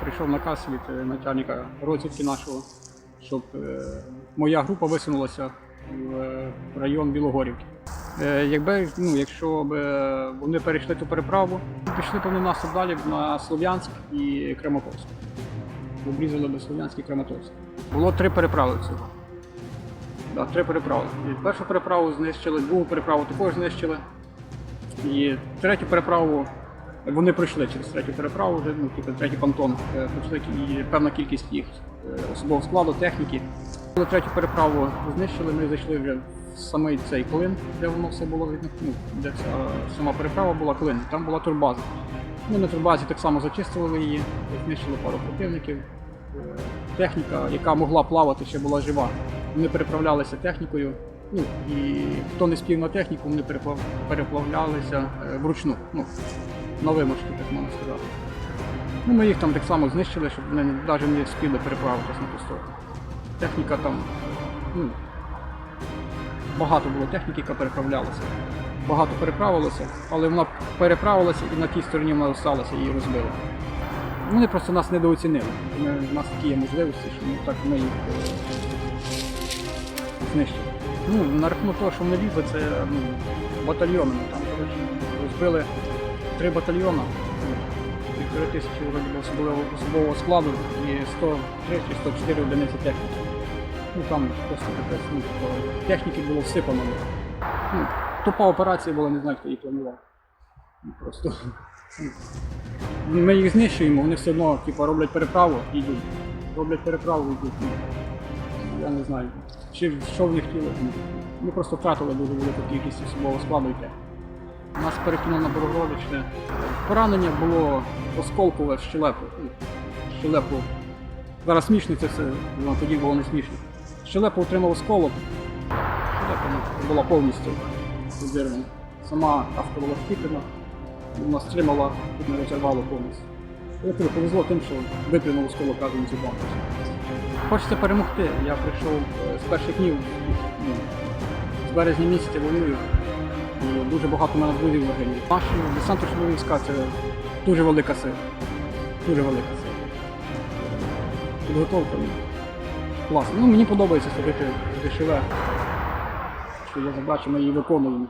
прийшов наказ від е, начальника розвідки нашого, щоб е, моя група висунулася в е, район Білогорівки. Якби, ну, якщо б вони перейшли ту переправу, пішли б вони наступ далі на Слов'янськ і Краматорськ. Обрізали би Слов'янськ і Краматорськ. Було три переправи всього. Да, три переправи. Першу переправу знищили, другу переправу також знищили. І третю переправу вони пройшли через третю переправу, вже ну, типу, третій понтон. Е, Пройшли і певна кількість їх е, особового складу, техніки. Коли третю переправу знищили, ми зайшли вже в самий цей клин, де воно все було ну, де ця сама переправа була клин. Там була турбаза. Ми на турбазі так само зачистили її, знищили пару противників. Е, Техніка, яка могла плавати, ще була жива. Вони переправлялися технікою. Ну, і хто не спів на техніку, вони переплавлялися вручну. Ну, на вимушки, так можна сказати. Ну, ми їх там так само знищили, щоб вони навіть не спіли переправитися на ту. Техніка там, ну, багато було техніки, яка переправлялася. Багато переправилося, але вона переправилася і на тій стороні вона залишилася її розбили. Вони просто нас недооцінили. Ми, у нас такі є можливості, що ми так ми їх е, знищили. Ну, на рахунок того, що вони лізли, це ну, батальйонами. Там розбили три батальйони, півтори тисячі особового складу і 103-104 одиниці техніки. Ну там просто якась ну, типу, техніки було всипано. Ну, тупа операція була, не знаю, хто її планував. Ну, Просто ну, ми їх знищуємо, вони все одно типу, роблять переправу і йдуть. Роблять переправу і йдуть. Я не знаю, чи що в них. Ну, Ми просто втратили дуже велику кількість особового складу і техніки. Нас перекинуло на Богородичне. Поранення було осколкове в щелепу. Щелепу. Зараз смішно це все, воно тоді було не смішно. Щелепу отримав осколок. Щелепа була повністю розірвана. Сама авто була втіплена, вона стримала, тут не розірвало повністю. Я повезло тим, що виплюнув осколок разом з банку. Хочеться перемогти. Я прийшов е, з перших днів, ну, з березня місяця воюю. Дуже багато мене друзів загинуло. Наш десант війська це дуже велика сила. Дуже велика сила. Підготовка Класно. Ну, мені подобається служити дешеве. Що я задачу, ми її виконуємо.